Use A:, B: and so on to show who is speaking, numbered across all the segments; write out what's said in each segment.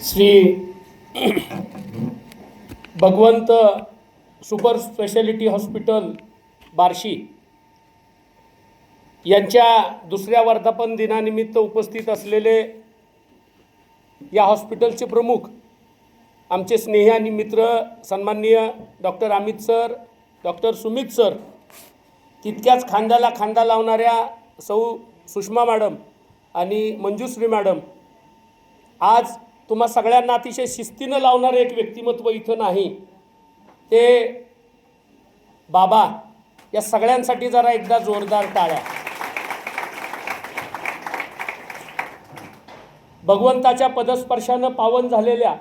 A: श्री भगवंत super speciality hospital Barshi यांच्या दुसऱ्या वर्धापन दिनानिमित्त उपस्थित असलेले या हॉस्पिटलचे प्रमुख आमचे स्नेही आणि मित्र सन्माननीय doctor Amit sir doctor Sumit sir तितक्याच खांद्याला खांदा लावणाऱ्या सौ सुषमा मॅडम आणि मंजुश्री मॅडम आज तुम्हा सगळ्यांना अतिशय शिस्तीनं लावणारं एक व्यक्तिमत्व इथं नाही. ते बाबा या सगळ्यांसाठी जरा एकदा जोरदार टाळ्या. भगवंताच्या पदस्पर्शानं पावन झालेल्या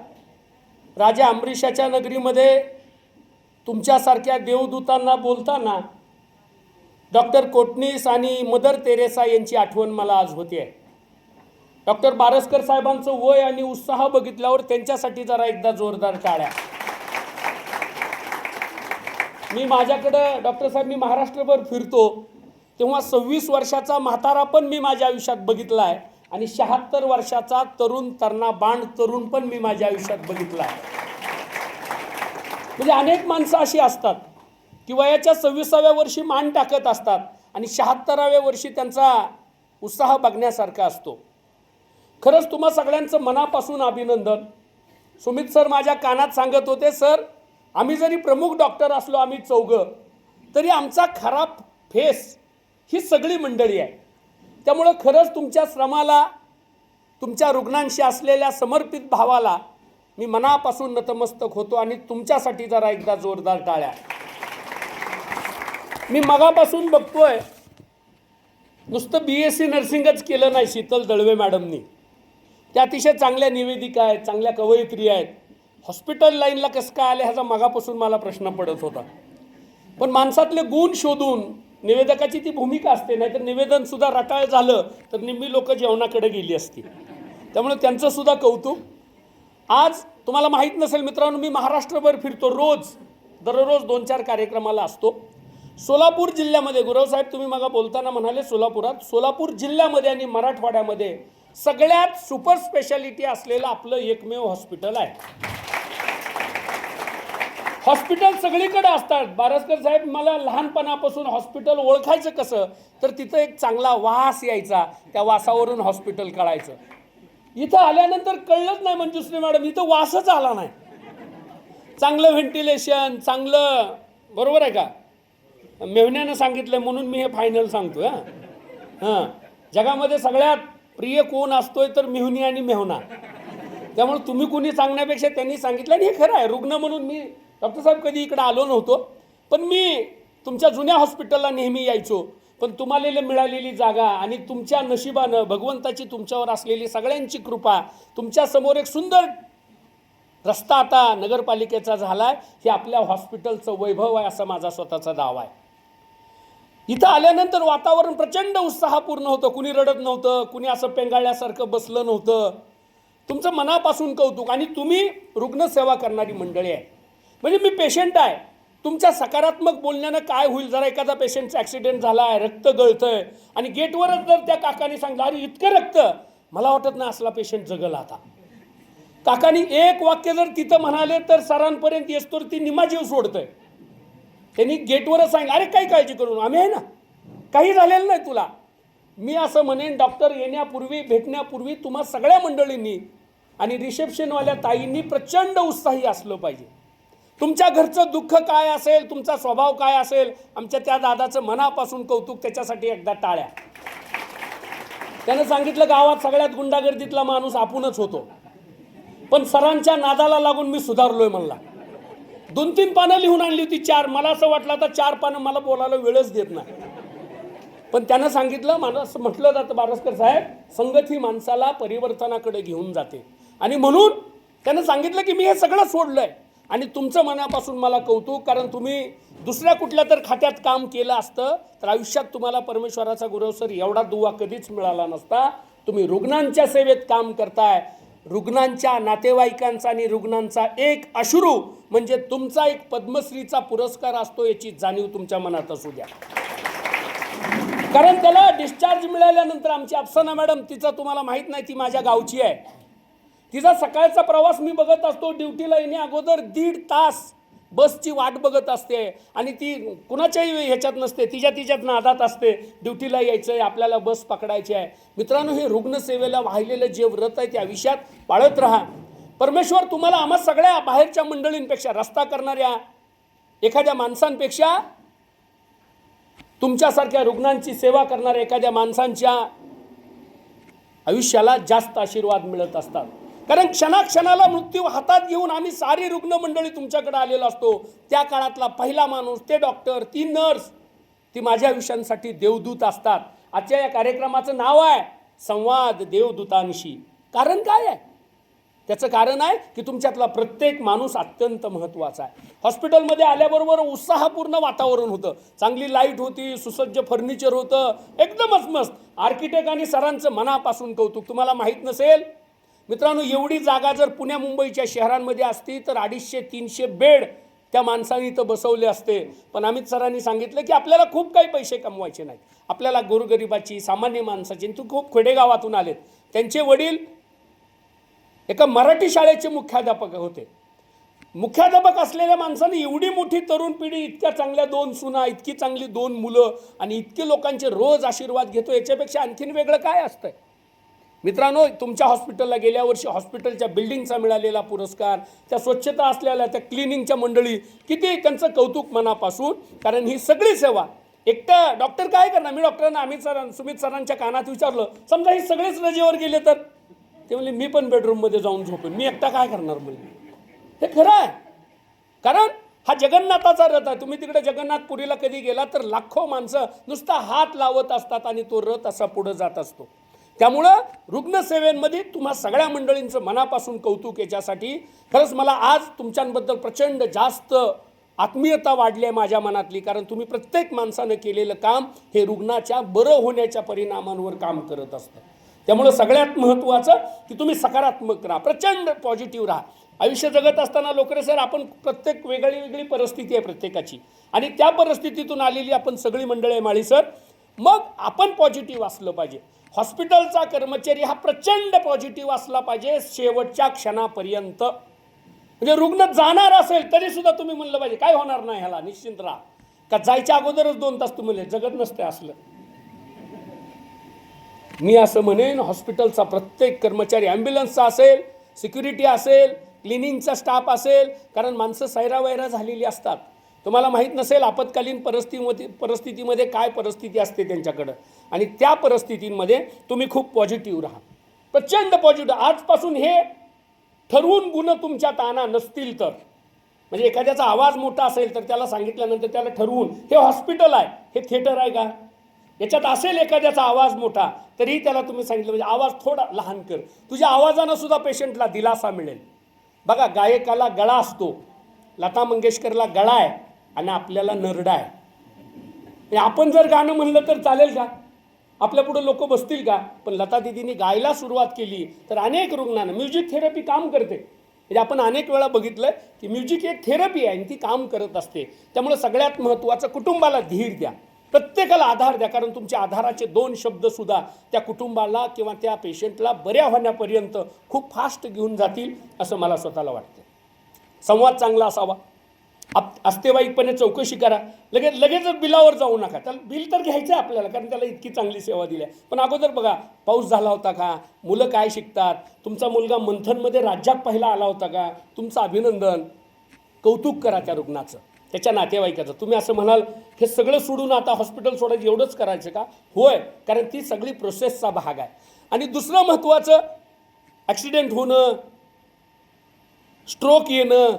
A: राजा अमरीशाच्या नगरीमध्ये तुमच्यासारख्या देवदूतांना बोलताना डॉक्टर कोटणीस आणि मदर तेरेसा यांची आठवण मला आज होती आहे. डॉक्टर बारसकर साहेबांचं वय आणि उत्साह बघितल्यावर त्यांच्यासाठी जरा एकदा जोरदार टाळ्या. मी माझ्याकडं डॉक्टर साहेब मी महाराष्ट्रभर फिरतो. तेव्हा सव्वीस वर्षाचा म्हातारा पण मी माझ्या आयुष्यात बघितला आहे आणि शहात्तर वर्षाचा तरुण तरणा बांड तरुण पण मी माझ्या आयुष्यात बघितला आहे म्हणजे अनेक माणसं अशी असतात की वयाच्या सव्वीसाव्या वर्षी मान टाकत असतात आणि शहात्तराव्या वर्षी त्यांचा उत्साह बघण्यासारखा असतो. खरंच तुम्हा सगळ्यांचं मनापासून अभिनंदन. सुमित सर माझ्या कानात सांगत होते सर आम्ही जरी प्रमुख डॉक्टर असलो आम्ही चौघं तरी आमचा खराब फेस ही सगळी मंडळी आहे. त्यामुळं खरंच तुमच्या श्रमाला तुमच्या रुग्णांशी असलेल्या समर्पित भावाला मी मनापासून नतमस्तक होतो आणि तुमच्यासाठी जरा एकदा जोरदार टाळ्या. मी मगापासून बघतोय नुसतं बी एस सी नर्सिंगच केलं नाही शीतल दळवे मॅडमनी. त्या अतिशय चांगल्या निवेदिका आहेत चांगल्या कवयित्री आहेत. हॉस्पिटल लाईनला कसं काय आले ह्याचा मागापासून मला प्रश्न पडत होता. पण माणसातले गुण शोधून निवेदकाची ती भूमिका असते नाहीतर निवेदनसुद्धा रटाळ झालं तर निम्मी लोक जेवणाकडे गेली असती. त्यामुळे त्यांचंसुद्धा कौतुक. आज तुम्हाला माहीत नसेल मित्रांनो मी महाराष्ट्रभर फिरतो रोज दररोज दोन चार कार्यक्रमाला असतो. सोलापूर जिल्ह्यामध्ये गुरवसाहेब तुम्ही मला बोलताना म्हणाले सोलापुरात सोलापूर जिल्ह्यामध्ये आणि मराठवाड्यामध्ये सगळ्यात सुपर स्पेशालिटी असलेलं आपलं एकमेव हॉस्पिटल आहे. हॉस्पिटल सगळीकडे असतात. बारसकर साहेब मला लहानपणापासून हॉस्पिटल ओळखायचं कसं? तर तिथं एक चांगला वास यायचा. त्या वासावरून हॉस्पिटल कळायचं इथं आल्यानंतर कळलंच नाही मंजुश्री मॅडम इथं वासच आला नाही. चांगलं व्हेंटिलेशन चांगलं बरोबर आहे का? मेवण्यानं सांगितलं म्हणून मी हे फायनल सांगतो हां. हां. जगामध्ये सगळ्यात प्रिय कोण असतोय तर मेहुनी आणि मेहुना. त्यामुळे तुम्ही कुणी सांगण्यापेक्षा त्यांनी सांगितलं आणि हे खरं आहे. रुग्ण म्हणून मी डॉक्टर साहेब कधी इकडं आलो नव्हतो पण मी तुमच्या जुन्या हॉस्पिटलला नेहमी यायचो. पण तुम्हाला मिळालेली जागा आणि तुमच्या नशिबानं भगवंताची तुमच्यावर असलेली सगळ्यांची कृपा तुमच्यासमोर एक सुंदर रस्ता आता नगरपालिकेचा झाला आहे हे आपल्या हॉस्पिटलचं वैभव आहे असा माझा स्वतःचा दावा आहे. इथं आल्यानंतर वातावरण प्रचंड उत्साहपूर्ण होतं. कुणी रडत नव्हतं कुणी असं पेंगाळल्यासारखं बसलं नव्हतं. तुमचं मनापासून कौतुक आणि तुम्ही रुग्णसेवा करणारी मंडळी आहे. म्हणजे मी पेशंट आहे. तुमच्या सकारात्मक बोलण्यानं काय होईल? जरा एखादा पेशंटचा ॲक्सिडेंट झाला आहे रक्त गळतंय आणि गेटवरच जर त्या काकाने सांगलं अरे इतकं रक्त. मला वाटत नाही असला पेशंट जगल आता. काकानी एक वाक्य जर तिथं म्हणाले तर सरांपर्यंत येस्तोर ती निमाजीव सोडतंय. त्यांनी गेटवरच सांगितलं अरे काही काळजी करू आम्ही आहे ना काही झालेलं नाही तुला. मी असं म्हणेन डॉक्टर येण्यापूर्वी भेटण्यापूर्वी तुम्हा सगळ्या मंडळींनी आणि रिसेप्शनवाल्या ताईंनी प्रचंड उत्साही असलं पाहिजे. तुमच्या घरचं दुःख काय असेल तुमचा स्वभाव काय असेल आमच्या त्या दादाचं मनापासून कौतुक त्याच्यासाठी एकदा टाळ्या. त्यानं सांगितलं गावात सगळ्यात गुंडागर्दीतला माणूस आपणच होतो. पण सरांच्या नादाला लागून मी सुधारलोय म्हणला. दोन तीन पानं लिहून आणली होती चार. मला असं वाटलं आता चार पानं मला बोलायला वेळच देत नाही. पण त्यानं सांगितलं मला असं म्हटलं जातं बारसकर साहेब संगत ही माणसाला परिवर्तनाकडे घेऊन जाते. आणि म्हणून त्यानं सांगितलं की मी हे सगळं सोडलं आहे आणि तुमचं मनापासून मला कौतुक कारण तुम्ही दुसऱ्या कुठल्या तर खात्यात काम केलं असतं तर आयुष्यात तुम्हाला परमेश्वराचा गुरवसर एवढा दुवा कधीच मिळाला नसता. तुम्ही रुग्णांच्या सेवेत काम करताय रुग्णांच्या नातेवाईकांचा आणि रुग्णांचा एक अश्रू म्हणजे तुमचा एक पद्मश्रीचा पुरस्कार असतो याची जाणीव तुमच्या मनात असू द्या. कारण त्याला डिस्चार्ज मिळाल्यानंतर आमची अप्सना मॅडम तिचं तुम्हाला माहीत नाही ती माझ्या गावची आहे. तिचा सकाळचा प्रवास मी बघत असतो ड्युटीला येणे अगोदर दीड तास बसची वाट बघत असते आणि ती कुणाच्याही ह्याच्यात नसते तिच्या तिच्यात नादात असते. ड्युटीला यायचं आहे आपल्याला बस पकडायची आहे. मित्रांनो हे रुग्णसेवेला वाहिलेलं जे व्रत आहे त्या विषयात पाळत राहा. परमेश्वर तुम्हाला आम्हा सगळ्या बाहेरच्या मंडळींपेक्षा रस्ता करणाऱ्या एखाद्या माणसांपेक्षा तुमच्यासारख्या रुग्णांची सेवा करणाऱ्या एखाद्या माणसांच्या आयुष्याला जास्त आशीर्वाद मिळत असतात. कारण क्षणाक्षणाला मृत्यू हातात घेऊन आम्ही सारी रुग्ण मंडळी तुमच्याकडे आलेलो असतो. त्या काळातला पहिला माणूस ते डॉक्टर ती नर्स ती माझ्या आयुष्यांसाठी देवदूत असतात. आजच्या या कार्यक्रमाचं नाव आहे संवाद देवदूतांशी. कारण काय आहे? त्याचं कारण आहे की तुमच्यातला प्रत्येक माणूस अत्यंत महत्त्वाचा आहे. हॉस्पिटलमध्ये आल्याबरोबर उत्साहपूर्ण वातावरण होतं. चांगली लाइट होती सुसज्ज फर्निचर होतं. एकदमच मस्त. आर्किटेक्ट आणि सरांचं मनापासून कौतुक. तुम्हाला माहीत नसेल मित्रांनो एवढी जागा जर पुण्या मुंबईच्या शहरांमध्ये असती तर अडीचशे तीनशे बेड त्या माणसाने इथं बसवले असते. पण अमित सरांनी सांगितलं की आपल्याला खूप काही पैसे कमवायचे नाहीत. आपल्याला गोरगरिबाची सामान्य माणसाची तू खूप खेडेगावातून आलेत. त्यांचे वडील एका मराठी शाळेचे मुख्याध्यापक होते. मुख्याध्यापक असलेल्या माणसाने एवढी मोठी तरुण पिढी इतक्या चांगल्या दोन सुना इतकी चांगली दोन मुलं आणि इतके लोकांचे रोज आशीर्वाद घेतो याच्यापेक्षा आणखीन वेगळं काय असतंय? मित्रांनो तुमच्या हॉस्पिटलला गेल्या वर्षी हॉस्पिटलच्या बिल्डिंगचा मिळालेला पुरस्कार त्या स्वच्छता असलेल्या त्या क्लिनिंगच्या मंडळी किती त्यांचं कौतुक मनापासून कारण ही सगळी सेवा एकटं डॉक्टर काय करणार? मी डॉक्टरांना अमित सरां सुमित सरांच्या कानात विचारलं समजा हे सगळेच रजेवर गेले तर? ते म्हणले मी पण बेडरूममध्ये जाऊन झोपेन मी एकटा काय करणार म्हणजे हे खरं आहे. कारण हा जगन्नाथाचा रथ आहे. तुम्ही तिकडे जगन्नाथपुरीला कधी गेला तर लाखो माणसं नुसता हात लावत असतात आणि तो रथ असा पुढं जात असतो. त्यामुळं रुग्णसेवेमध्ये तुम्हा सगळ्या मंडळींचं मनापासून कौतुक याच्यासाठी. खरंच मला आज तुमच्यांबद्दल प्रचंड जास्त आत्मीयता वाढली आहे माझ्या मनातली कारण तुम्ही प्रत्येक माणसानं केलेलं काम हे रुग्णाच्या बरं होण्याच्या परिणामांवर काम करत असतं. त्यामुळं सगळ्यात महत्त्वाचं की तुम्ही सकारात्मक राहा प्रचंड पॉझिटिव्ह राहा. आयुष्य जगत असताना लोकरे सर आपण प्रत्येक वेगळी वेगळी परिस्थिती आहे प्रत्येकाची. आणि त्या परिस्थितीतून आलेली आपण सगळी मंडळी आहे माळी सर. मग आपण पॉझिटिव्ह असलं पाहिजे. हॉस्पिटलचा कर्मचारी हा प्रचंड पॉझिटिव्ह असला पाहिजे शेवटच्या क्षणापर्यंत. म्हणजे रुग्ण जाणार असेल तरी सुद्धा तुम्ही म्हणलं पाहिजे काय होणार नाही ह्याला निश्चिंत राहा. का जायच्या अगोदरच दोन तास तुम्ही जगत नसते असलं. मी असं म्हणेन हॉस्पिटलचा प्रत्येक कर्मचारी ॲम्ब्युलन्सचा असेल सिक्युरिटी असेल क्लिनिंगचा स्टाफ असेल कारण माणसं सैरावैरा झालेली असतात. तुम्हाला माहीत नसेल आपत्कालीन परिस्थितीमध्ये परिस्थितीमध्ये काय परिस्थिती असते त्यांच्याकडं. आणि त्या परिस्थितींमध्ये तुम्ही खूप पॉझिटिव्ह राहा. प्रचंड पॉझिटिव्ह आजपासून हे ठरवून गुण तुमच्या ताना नसतील तर. म्हणजे एखाद्याचा आवाज मोठा असेल तर त्याला सांगितल्यानंतर त्याला ठरवून हे हॉस्पिटल आहे हे थिएटर आहे का? याच्यात असेल एखाद्याचा आवाज मोठा तरीही त्याला तुम्ही सांगितलं म्हणजे आवाज थोडा लहान कर. तुझ्या आवाजानं सुद्धा पेशंटला दिलासा मिळेल. बघा गायकाला गळा असतो. लता मंगेशकरला गळा आहे आणि आपल्याला नरडा आहे. म्हणजे आपण जर गाणं म्हणलं तर चालेल का? आपल्या पुढे लोक बसतील का? पण लता दिदींनी गायला सुरुवात केली. तर अनेक रुग्णांना म्युझिक थेरपी काम करते. म्हणजे आपण अनेक वेळा बघितलं की म्युझिक एक थेरपी आहे आणि ती काम करत असते. त्यामुळे सगळ्यात महत्त्वाचं कुटुंबाला धीर द्या. प्रत्येकाला आधार द्या कारण तुमच्या आधाराचे दोन शब्दसुद्धा त्या कुटुंबाला किंवा त्या पेशंटला बऱ्या होण्यापर्यंत खूप फास्ट घेऊन जातील असं मला स्वतःला वाटतं. संवाद चांगला असावा. आप अस्तेवाईकपणे चौकशी करा. लगेच लगेचच बिलावर जाऊ नका. त्याला बिल तर घ्यायचं आहे आपल्याला कारण त्याला इतकी चांगली सेवा दिली आहे. पण अगोदर बघा पाऊस झाला होता का? मुलं काय शिकतात? तुमचा मुलगा मंथनमध्ये राज्यात पहिला आला होता का? तुमचं अभिनंदन. कौतुक करा त्या रुग्णाचं त्याच्या नातेवाईकाचं. तुम्ही असं म्हणाल हे सगळं सोडून आता हॉस्पिटल सोडायचं एवढंच करायचं का? होय कारण ती सगळी प्रोसेसचा भाग आहे. आणि दुसरं महत्त्वाचं ॲक्सिडेंट होणं स्ट्रोक येणं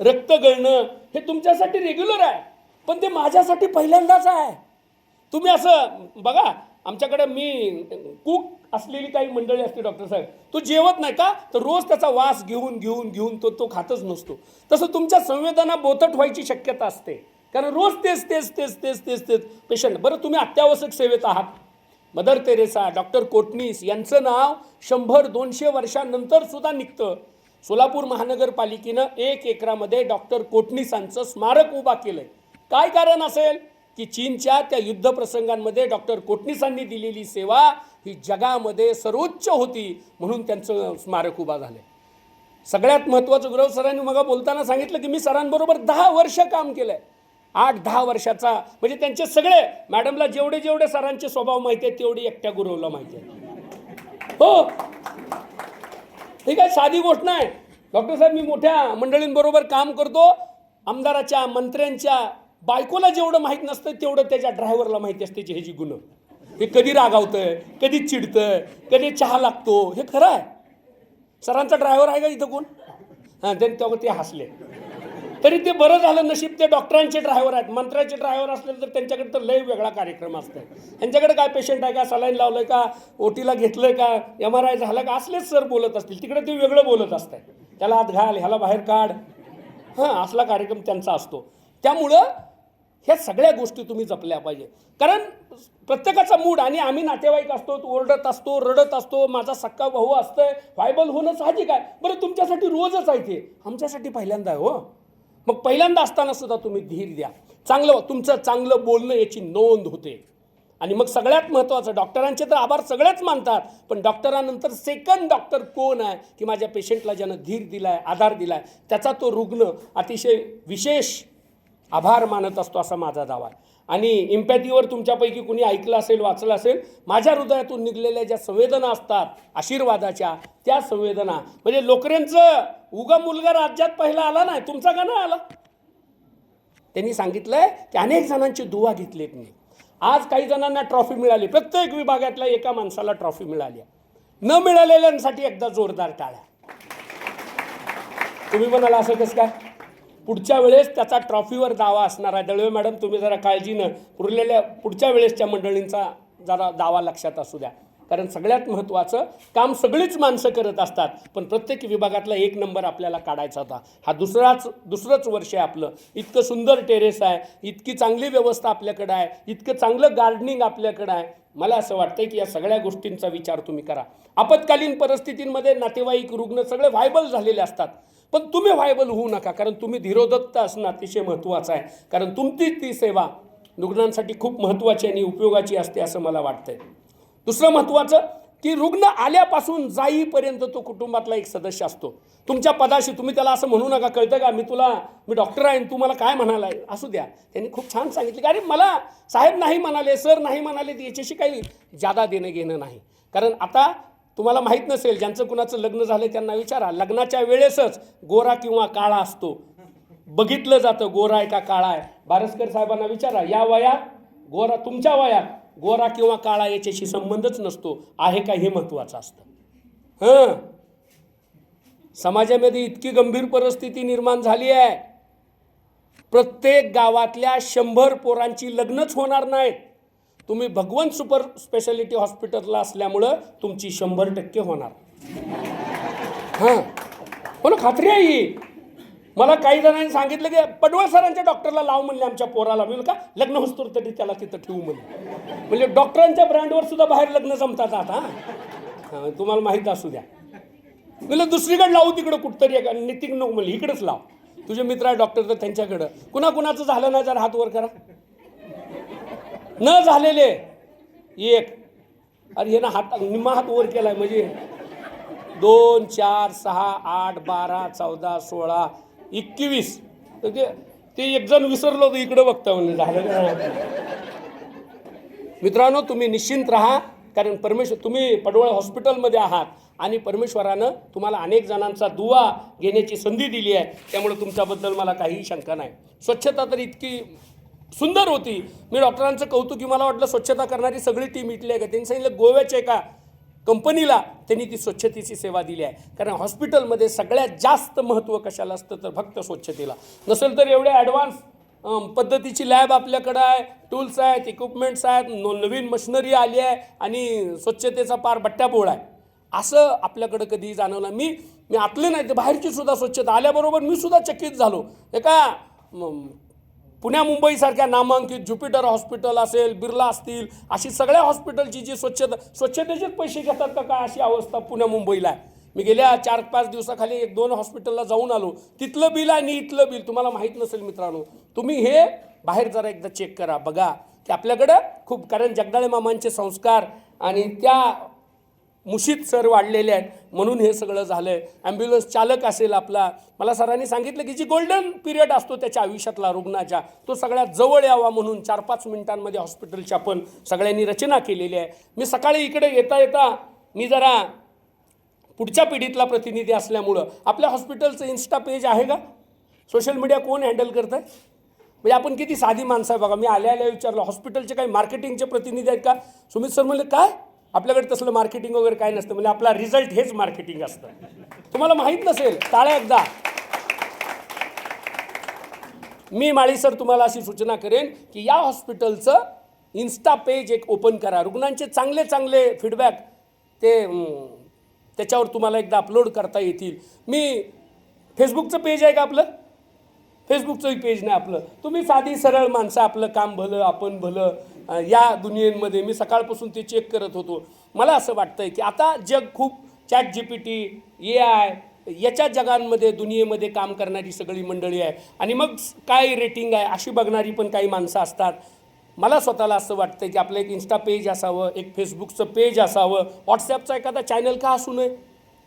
A: रक्त गळणं हे तुमच्यासाठी रेग्युलर आहे. पण ते माझ्यासाठी पहिल्यांदाच आहे. तुम्ही असं बघा आमच्याकडे मी कुक असलेली काही मंडळी असते डॉक्टर साहेब तो जेवत नाही का? तर रोज त्याचा वास घेऊन घेऊन घेऊन तो तो खातच नसतो. तसं तुमच्या संवेदना बोथट व्हायची शक्यता असते. कारण रोज तेच तेच तेच तेच तेच तेच पेशंट बरं तुम्ही अत्यावश्यक सेवेत आहात. मदर तेरेसा डॉक्टर कोटणीस यांचं नाव शंभर दोनशे वर्षांनंतर सुद्धा निघतं. सोलापूर महानगरपालिकेनं एक एकरामध्ये डॉक्टर कोटणीसांचं स्मारक उभा केलंय. काय कारण असेल? की चीनच्या त्या युद्धप्रसंगांमध्ये डॉक्टर कोटणीसांनी दिलेली सेवा ही जगामध्ये सर्वोच्च होती म्हणून त्यांचं स्मारक उभा झालं सगळ्यात महत्त्वाचं गुरव सरांनी मग बोलताना सांगितलं की मी सरांबरोबर दहा वर्ष काम केलंय. आठ दहा वर्षाचा म्हणजे त्यांचे सगळे मॅडमला जेवढे जेवढे सरांचे स्वभाव माहिती आहेत तेवढी एकट्या गुरवला माहिती आहे. हो. ही काय साधी गोष्ट नाही. डॉक्टर साहेब मी मोठ्या मंडळींबरोबर काम करतो. आमदाराच्या मंत्र्यांच्या बायकोला जेवढं माहीत नसतं तेवढं त्याच्या ड्रायव्हरला माहिती असते ह्याची गुण हे कधी रागावतंय कधी चिडतंय कधी चहा लागतो हे खरं आहे. सरांचा ड्रायव्हर आहे का इथं कोण? हां त्यांनी तेव्हा ते हसले. तरी ते बरं झालं नशीब ते डॉक्टरांचे ड्रायव्हर आहेत. मंत्र्याचे ड्रायव्हर असले तर त्यांच्याकडे तर लय वेगळा कार्यक्रम असतो. त्यांच्याकडे काय पेशंट आहे का? सलाईन लावलंय का? ओटीला घेतलंय का? एम आर आय झालं का? असलेच सर बोलत असतील. तिकडे ते वेगळं बोलत असतात. त्याला आत घाल ह्याला बाहेर काढ. हां असला कार्यक्रम त्यांचा असतो. त्यामुळं ह्या सगळ्या गोष्टी तुम्ही जपल्या पाहिजे. कारण प्रत्येकाचा मूड आणि आम्ही नातेवाईक असतो ओरडत असतो रडत असतो माझा सक्का भाऊ असतोय व्हायबल होणं साहजिक आहे. बरं तुमच्यासाठी रोजच आहे ते. आमच्यासाठी पहिल्यांदा आहे हो. मग पहिल्यांदा असताना सुद्धा तुम्ही धीर द्या. चांगलं हो, तुमचं चांगलं बोलणं याची नोंद होते. आणि मग सगळ्यात महत्त्वाचं डॉक्टरांचे तर आभार सगळेच मानतात पण डॉक्टरानंतर सेकंड डॉक्टर कोण आहे की माझ्या पेशंटला ज्यानं धीर दिलाय आधार दिलाय त्याचा तो रुग्ण अतिशय विशेष आभार मानत असतो असा माझा दावा आहे. आणि इम्पॅथीवर तुमच्यापैकी कुणी ऐकलं असेल वाचलं असेल माझ्या हृदयातून निघलेल्या ज्या संवेदना असतात आशीर्वादाच्या त्या संवेदना. म्हणजे लोकऱ्यांचं उगा मुलगा राज्यात पहिला आला नाही तुमचा का नाही आला? त्यांनी सांगितलंय की अनेक जणांची दुवा घेतलीत मी. आज काही जणांना ट्रॉफी मिळाली. प्रत्येक विभागातल्या एका माणसाला ट्रॉफी मिळाली न मिळालेल्यांसाठी एकदा जोरदार टाळ्या. तुम्ही म्हणाला असं कसं काय? पुढच्या वेळेस त्याचा ट्रॉफीवर दावा असणार आहे. दळवे मॅडम तुम्ही जरा काळजीनं उरलेल्या पुढच्या वेळेसच्या मंडळींचा जरा दावा लक्षात असू द्या. कारण सगळ्यात महत्त्वाचं काम सगळीच माणसं करत असतात पण प्रत्येक विभागातला एक नंबर आपल्याला काढायचा होता. हा दुसराच दुसरंच वर्ष आहे आपलं. इतकं सुंदर टेरेस आहे इतकी चांगली व्यवस्था आपल्याकडं आहे इतकं चांगलं गार्डनिंग आपल्याकडं आहे. मला असं वाटतं की या सगळ्या गोष्टींचा विचार तुम्ही करा. आपत्कालीन परिस्थितींमध्ये नातेवाईक रुग्ण सगळे व्हायबल झालेले असतात. पण तुम्ही व्हायबल होऊ नका कारण तुम्ही धीरोदत्त असणं अतिशय महत्त्वाचं आहे. कारण तुमची ती सेवा रुग्णांसाठी खूप महत्त्वाची आणि उपयोगाची असते असं मला वाटतंय. दुसरं महत्त्वाचं की रुग्ण आल्यापासून जाईपर्यंत तो कुटुंबातला एक सदस्य असतो. तुमच्या पदाशी तुम्ही त्याला असं म्हणू नका कळतं का? मी तुला मी डॉक्टर आहे तू मला काय म्हणाला असू द्या. त्यांनी खूप छान सांगितलं की अरे मला साहेब नाही म्हणाले सर नाही म्हणाले याच्याशी काही जादा देणं घेणं नाही. कारण आता तुम्हाला माहीत नसेल ज्यांचं कुणाचं लग्न झालं त्यांना विचारा. लग्नाच्या वेळेसच गोरा किंवा काळा असतो. बघितलं जातं गोरा आहे का काळा आहे. बारसकर साहेबांना विचारा या वयात गोरा तुमच्या वयात गोरा किंवा काळा याच्याशी संबंधच नसतो. आहे का हे महत्त्वाचं असतं? हं? समाजामध्ये इतकी गंभीर परिस्थिती निर्माण झाली आहे. प्रत्येक गावातल्या शंभर पोरांची लग्नच होणार नाहीत. तुम्ही भगवंत सुपर स्पेशालिटी हॉस्पिटलला असल्यामुळं तुमची शंभर टक्के होणार. हां. हो पण खात्री आहे ही. मला काही जणांनी सांगितलं की पडवळ सरांच्या डॉक्टरला लाव म्हणले आमच्या पोराला. मी का? लग्न होस्तोर तरी त्याला तिथं ठेवू म्हणले म्हणजे डॉक्टरांच्या ब्रँडवर सुद्धा बाहेर लग्न जमतात आता हां. तुम्हाला माहीत असू द्या. म्हणलं दुसरीकडे लावू तिकडं कुठतरी एक. नितीन नको म्हणलं इकडंच लाव. तुझे मित्र आहे डॉक्टर तर त्यांच्याकडं. कुणाकुणाचं झालं ना जर हात वर करा. न झालेले एक. अरे हे ना हात निम्मा हात वर केलाय म्हणजे दोन चार सहा आठ बारा चौदा सोळा एकवीस. तर ते ते एक जण विसरलो होतं इकडं बघता म्हणजे झालं मित्रांनो तुम्ही निश्चिंत राहा कारण परमेश्वर तुम्ही पडवळ हॉस्पिटलमध्ये आहात आणि परमेश्वरानं तुम्हाला अनेक जणांचा दुवा घेण्याची संधी दिली आहे. त्यामुळे तुमच्याबद्दल मला काहीही शंका नाही. स्वच्छता तर इतकी सुंदर होती. मी डॉक्टरांचं कौतुक की मला वाटलं स्वच्छता करणारी सगळी टीम इथली आहे का? त्यांनी सांगितलं गोव्याच्या एका कंपनीला त्यांनी ती स्वच्छतेची सेवा दिली आहे. कारण हॉस्पिटलमध्ये सगळ्यात जास्त महत्त्व कशाला असतं? तर फक्त स्वच्छतेला. नसेल तर एवढ्या ॲडव्हान्स पद्धतीची लॅब आपल्याकडं आहे. टूल्स आहेत इक्विपमेंट्स आहेत नवीन मशिनरी आली आहे आणि स्वच्छतेचा पार बट्ट्यापोळ आहे. असं आपल्याकडं कधीही जाणवलं. मी मी आतले नाही ते बाहेरची सुद्धा स्वच्छता आल्याबरोबर मी सुद्धा चकित झालो. एका पुण्या मुंबईसारख्या नामांकित ज्युपिटर हॉस्पिटल असेल बिर्ला असतील अशी सगळ्या हॉस्पिटलची जी स्वच्छता स्वच्छतेचेच पैसे घेतात का काय अशी अवस्था पुण्या मुंबईला आहे? मी गेल्या चार पाच दिवसाखाली एक दोन हॉस्पिटलला जाऊन आलो. तिथलं बिल आणि इथलं बिल. तुम्हाला माहीत नसेल मित्रांनो तुम्ही हे बाहेर जरा एकदा चेक करा. बघा की आपल्याकडं खूप कारण जगदाळे मामांचे संस्कार आणि त्या मुशीत सर वाढलेले आहेत. म्हणून हे सगळं झालं आहे ॲम्ब्युलन्स चालक असेल आपला. मला सरांनी सांगितलं की जी गोल्डन पिरियड असतो त्याच्या आयुष्यातला रुग्णाच्या तो सगळ्यात जवळ यावा म्हणून चार पाच मिनिटांमध्ये हॉस्पिटलच्या पण सगळ्यांनी रचना केलेली आहे. मी सकाळी इकडे येता येता मी जरा पुढच्या पिढीतला प्रतिनिधी असल्यामुळं आपल्या हॉस्पिटलचं इन्स्टा पेज आहे का? सोशल मीडिया कोण हँडल करतं आहे म्हणजे आपण किती साधी माणसं आहे बघा. मी आल्या आल्या विचारलं हॉस्पिटलचे काही मार्केटिंगचे प्रतिनिधी आहेत का? सुमित सर म्हणले काय? आपल्याकडे तसलं मार्केटिंग वगैरे काय नसतं. म्हणजे आपला रिझल्ट हेच मार्केटिंग असतं. तुम्हाला माहीत नसेल टाळ्या एकदा. मी माळी सर तुम्हाला अशी सूचना करेन की या हॉस्पिटलचं इन्स्टा पेज एक ओपन करा. रुग्णांचे चांगले चांगले फीडबॅक ते त्याच्यावर तुम्हाला एकदा अपलोड करता येतील. मी फेसबुकचं पेज आहे का आपलं? फेसबुकचंही पेज नाही आपलं. तुम्ही साधी सरळ माणसं आपलं काम भलं आपण भलं या दुनियेमध्ये मी सकाळपासून ते चेक करत होतो. मला असं वाटतं आहे की आता जग खूप chat G P T A I याच्या जगांमध्ये दुनियेमध्ये काम करणारी सगळी मंडळी आहे. आणि मग काय रेटिंग आहे अशी बघणारी पण काही माणसं असतात. मला स्वतःला असं वाटतं की आपलं एक इन्स्टा पेज असावं एक फेसबुकचं पेज असावं व्हॉट्सॲपचा एखादा चॅनल का असू नये?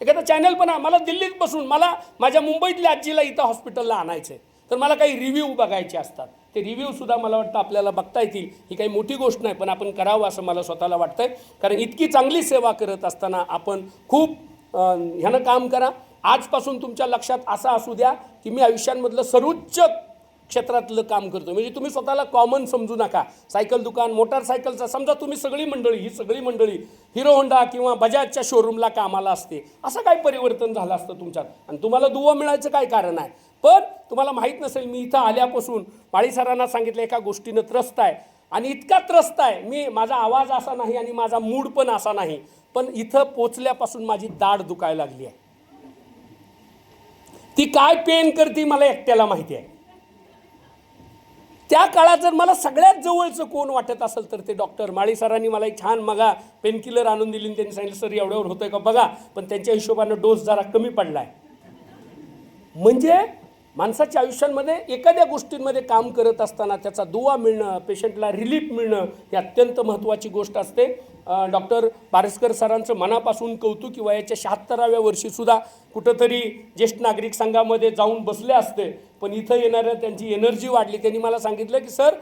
A: एखादा चॅनल पण मला दिल्लीत बसून मला माझ्या मुंबईतल्या आजीला इथं हॉस्पिटलला आणायचं आहे तर मला काही रिव्ह्यू बघायचे असतात. ते रिव्ह्यूसुद्धा मला वाटतं आपल्याला बघता येतील. ही काही मोठी गोष्ट नाही पण आपण करावं असं मला स्वतःला वाटतं आहे कारण इतकी चांगली सेवा करत असताना आपण खूप ह्यानं काम करा. आजपासून तुमच्या लक्षात असा असू द्या की मी आयुष्यांमधलं सर्वोच्च क्षेत्रातलं काम करतो म्हणजे तुम्ही स्वतःला कॉमन समजू नका. सायकल दुकान मोटारसायकलचा समजा तुम्ही सगळी मंडळी ही सगळी मंडळी हिरो होंडा किंवा बजाजच्या शोरूमला कामाला असते. असं काय परिवर्तन झालं असतं तुमच्यात. आणि तुम्हाला दुवा मिळायचं काय कारण आहे? पण तुम्हाला माहीत नसेल मी इथं आल्यापासून माळी सरांना सांगितलं एका गोष्टीनं त्रस्त आहे. आणि इतका त्रस्त आहे मी माझा आवाज असा नाही आणि माझा मूड पण असा नाही पण इथं पोचल्यापासून माझी दाढ दुखायला लागली आहे. ती काय पेन करते मला एकट्याला माहिती आहे. त्या काळात जर मला सगळ्यात जवळचं कोण वाटत असेल तर ते डॉक्टर माळी सरांनी मला एक छान मगा पेनकिलर आणून दिली त्यांनी सांगितलं सर एवढ्यावर होतंय का? बघा पण त्यांच्या हिशोबानं डोस जरा कमी पडला आहे म्हणजे माणसाच्या आयुष्यांमध्ये एखाद्या गोष्टींमध्ये काम करत असताना त्याचा दुवा मिळणं पेशंटला रिलीफ मिळणं ही अत्यंत महत्त्वाची गोष्ट असते. डॉक्टर पारसकर सरांचं मनापासून कौतुक किंवा याच्या शहात्तराव्या वर्षीसुद्धा कुठंतरी ज्येष्ठ नागरिक संघामध्ये जाऊन बसले असते. पण इथं येणाऱ्या त्यांची एनर्जी वाढली. त्यांनी मला सांगितलं की सर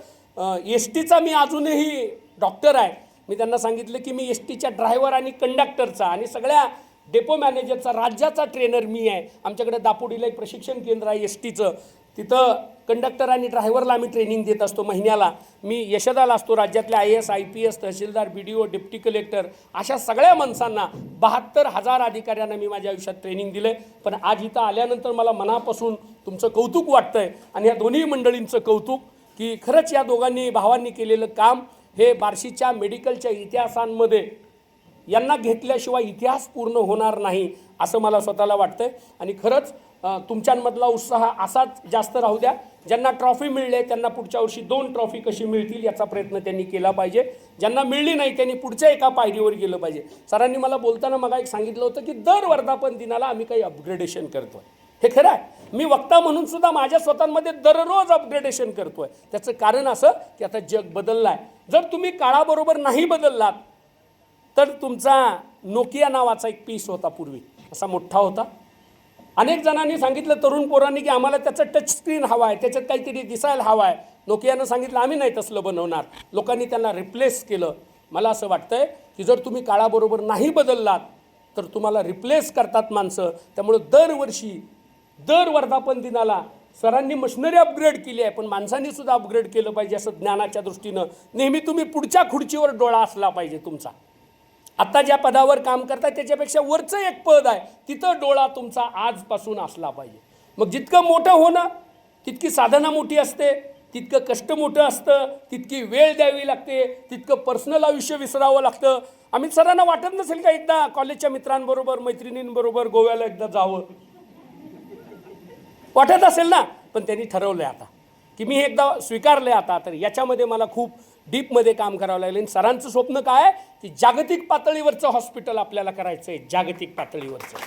A: एस टीचा मी अजूनही डॉक्टर आहे. मी त्यांना सांगितलं की मी एस टीच्या ड्रायव्हर आणि कंडक्टरचा आणि सगळ्या डेपो मॅनेजरचा राज्याचा ट्रेनर मी आहे. आमच्याकडे दापोडीला एक प्रशिक्षण केंद्र आहे एस टीचं तिथं कंडक्टर आणि ड्रायव्हरला आम्ही ट्रेनिंग देत असतो महिन्याला. मी यशदाला असतो राज्यातले I S I P S tehsildar B D O deputy collector अशा सगळ्या माणसांना बहात्तर हजार अधिकाऱ्यांना मी माझ्या आयुष्यात ट्रेनिंग दिलं आहे पण आज इथं आल्यानंतर मला मनापासून तुमचं कौतुक वाटतं आहे आणि या दोन्ही मंडळींचं कौतुक की खरंच या दोघांनी भावांनी केलेलं काम हे बार्शीच्या मेडिकलच्या इतिहासांमध्ये यांना घेतल्याशिवाय इतिहास पूर्ण होणार नाही असं मला स्वतःला वाटतंय. आणि खरंच तुमच्यांमधला उत्साह असाच जास्त राहू द्या. ज्यांना ट्रॉफी मिळले त्यांना पुढच्या वर्षी दोन ट्रॉफी कशी मिळतील याचा प्रयत्न त्यांनी केला पाहिजे. ज्यांना मिळली नाही त्यांनी पुढच्या एका पायरीवर गेलं पाहिजे. सरांनी मला बोलताना मग एक सांगितलं होतं की दर वर्धापन दिनाला आम्ही काही अपग्रेडेशन करतो हे खरं आहे. मी वक्ता म्हणून सुद्धा माझ्या स्वतःमध्ये दररोज अपग्रेडेशन करतोय. त्याचं कारण असं की आता जग बदललं आहे जर तुम्ही काळाबरोबर नाही बदललात तर तुमचा नोकिया नावाचा एक पीस होता पूर्वी. असा मोठा होता. अनेक जणांनी सांगितलं तरुण पोरांनी की आम्हाला त्याचं टच स्क्रीन हवा आहे त्याच्यात काहीतरी दिसायला हवा आहे. नोकियानं सांगितलं आम्ही नाही तसलं बनवणार. लोकांनी त्यांना रिप्लेस केलं. मला असं वाटतंय की जर तुम्ही काळाबरोबर नाही बदललात तर तुम्हाला रिप्लेस करतात माणसं. त्यामुळं दरवर्षी दर वर्धापन दिनाला सरांनी मशिनरी अपग्रेड केली आहे. पण माणसांनी सुद्धा अपग्रेड केलं पाहिजे असं ज्ञानाच्या दृष्टीनं. नेहमी तुम्ही पुढच्या खुर्चीवर डोळा असला पाहिजे तुमचा. आत्ता ज्या पदावर काम करताय त्याच्यापेक्षा वरचं एक पद आहे. तिथं डोळा तुमचा आजपासून असला पाहिजे. मग जितकं मोठं होणं तितकी साधना मोठी असते तितकं कष्ट मोठं असतं तितकी वेळ द्यावी लागते तितकं पर्सनल आयुष्य विसरावं लागतं. आम्ही सरांना वाटत नसेल का एकदा कॉलेजच्या मित्रांबरोबर मैत्रिणींबरोबर गोव्याला एकदा जावं? वाटत असेल ना? पण त्यांनी ठरवलं आहे आता. की मी एकदा स्वीकारलं आहे आता तर याच्यामध्ये मला खूप डीपमध्ये काम करावं लागेल. आणि सरांचं स्वप्न काय की जागतिक पातळीवरचं हॉस्पिटल आपल्याला करायचं आहे जागतिक पातळीवरचं.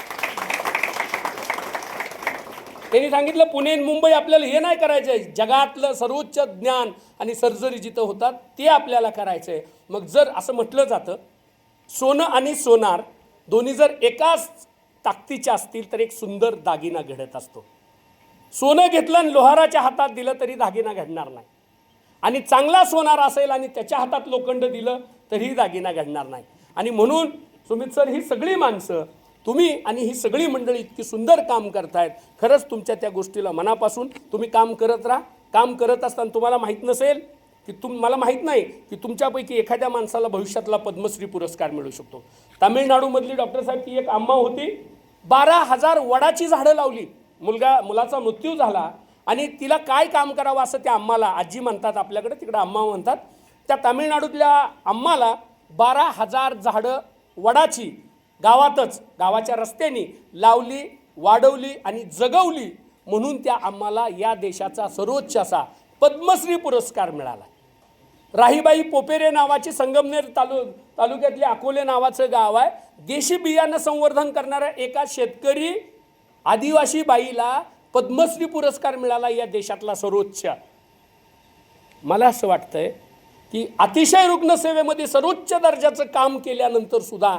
A: त्यांनी सांगितलं पुणे मुंबई आपल्याला हे नाही करायचं आहे. जगातलं सर्वोच्च ज्ञान आणि सर्जरी जिथं होतात ते आपल्याला करायचं आहे. मग जर असं म्हटलं जातं सोनं आणि सोनार दोन्ही जर एकाच ताकदीच्या असतील तर एक सुंदर दागिना घडत असतो. सोनं घेतलं आणि लोहाराच्या हातात दिलं तरी दागिना घडणार नाही. आणि चांगला सोनार असेल आणि त्याच्या हातात लोखंड दिलं तरीही दागिना घडणार नाही. आणि म्हणून सुमित सर ही सगळी माणसं तुम्ही आणि ही सगळी मंडळी इतकी सुंदर काम करतायत. खरंच तुमच्या त्या गोष्टीला मनापासून तुम्ही काम करत राहा. काम करत असताना तुम्हाला माहीत नसेल की तुम मला माहीत नाही की तुमच्यापैकी एखाद्या माणसाला भविष्यातला पद्मश्री पुरस्कार मिळू शकतो. तामिळनाडूमधली डॉक्टर साहेब ती एक आम्मा होती. बारा हजार वडाची झाडं लावली. मुलगा मुलाचा मृत्यू झाला. आणि तिला काय काम करावं असं त्या आम्हाला आजी म्हणतात आपल्याकडे तिकडं आम्मा म्हणतात त्या तामिळनाडूतल्या आम्हाला बारा हजार झाडं वडाची गावातच गावाच्या रस्त्यानी लावली वाढवली आणि जगवली म्हणून त्या आम्हाला या देशाचा सर्वोच्च असा पद्मश्री पुरस्कार मिळाला. राहीबाई पोपेरे नावाची संगमनेर तालु तालुक्यातले अकोले नावाचं गाव आहे. देशी बियाणं संवर्धन करणाऱ्या एका शेतकरी आदिवासी बाईला पद्मश्री पुरस्कार मिळाला या देशातला सर्वोच्च. मला असं वाटतंय की अतिशय रुग्णसेवेमध्ये सर्वोच्च दर्जाचं काम केल्यानंतर सुद्धा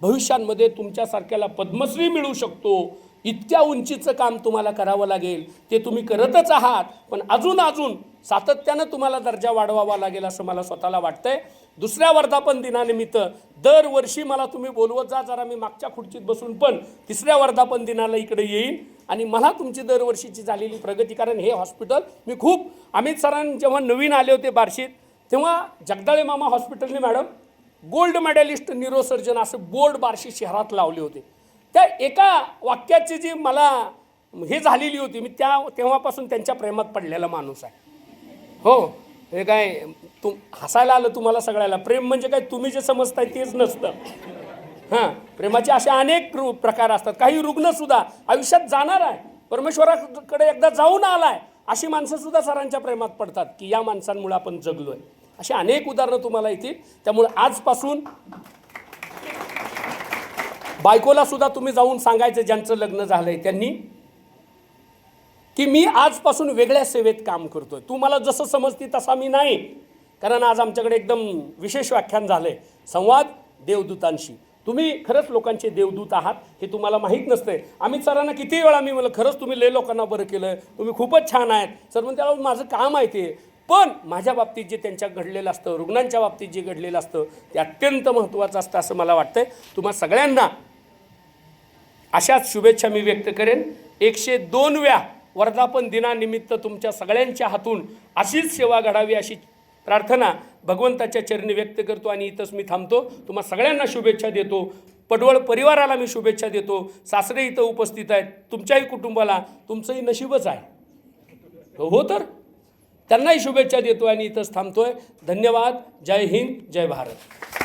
A: भविष्यांमध्ये तुमच्यासारख्याला पद्मश्री मिळू शकतो. इतक्या उंचीचं काम तुम्हाला करावं लागेल. ते तुम्ही करतच आहात. पण अजून अजून सातत्यानं तुम्हाला दर्जा वाढवावा लागेल असं मला स्वतःला वाटतंय. दुसऱ्या वर्धापन दिनानिमित्त दरवर्षी मला तुम्ही बोलवत जा. जरा मी मागच्या खुर्चीत बसून पण तिसऱ्या वर्धापन दिनाला इकडे येईन. आणि मला तुमची दरवर्षीची झालेली प्रगती कारण हे हॉस्पिटल मी खूप अमित सरांनी जेव्हा नवीन आले होते बार्शीत तेव्हा जगदाळे मामा हॉस्पिटलने मॅडम गोल्ड मेडलिस्ट न्यूरोसर्जन असं बोर्ड बार्शी शहरात लावले होते. त्या एका वाक्याची जी मला हे झालेली होती मी त्या तेव्हापासून त्यांच्या प्रेमात पडलेला माणूस आहे. हो हे काय तुम हसायला आलं तुम्हाला सगळ्याला. प्रेम म्हणजे काय तुम्ही जे समजताय तेच नसतं. हां प्रेमाचे असे अनेक रु- प्रकार असतात. काही रुग्णसुद्धा आयुष्यात जाणार आहे. परमेश्वराकडे एकदा जाऊन आलाय. अशी माणसं सुद्धा सरांच्या प्रेमात पडतात की या माणसांमुळे आपण जगलो आहे अशी अनेक उदाहरणं तुम्हाला येतील. त्यामुळे आजपासून बायकोला सुद्धा तुम्ही जाऊन सांगायचं ज्यांचं लग्न झालं आहे त्यांनी की मी आजपासून वेगळ्या सेवेत काम करतोय. तू मला जसं समजती तसा मी नाही. कारण आज आमच्याकडे एकदम विशेष व्याख्यान झालं आहे संवाद देवदूतांशी. तुम्ही खरंच लोकांचे देवदूत आहात हे तुम्हाला माहीत नसते आम्ही सरांना किती वेळा मी म्हणलं खरंच तुम्ही लय लोकांना बरं केलं तुम्ही खूपच छान आहेत. सर म्हणते त्याला माझं काम आहे ते. पण माझ्या बाबतीत जे त्यांच्या घडलेलं असतं रुग्णांच्या बाबतीत जे घडलेलं असतं ते अत्यंत महत्त्वाचं असतं असं मला वाटतं तुम्हा सगळ्यांना अशाच शुभेच्छा मी व्यक्त करेन. एकशे दोनव्या वर्धापन दिनानिमित्त तुमच्या सगळ्यांच्या हातून अशीच सेवा घडावी अशी प्रार्थना भगवंताच्या चरणी व्यक्त करतो आणि इथंच मी थांबतो. तुम्हा सगळ्यांना शुभेच्छा देतो. पडवळ परिवाराला मी शुभेच्छा देतो. सासरे इथं उपस्थित आहेत. तुमच्याही कुटुंबाला तुमचंही नशीबच आहे. हो तर? त्यांनाही शुभेच्छा देतो आणि इथंच थांबतोय. धन्यवाद. जय हिंद. जय भारत.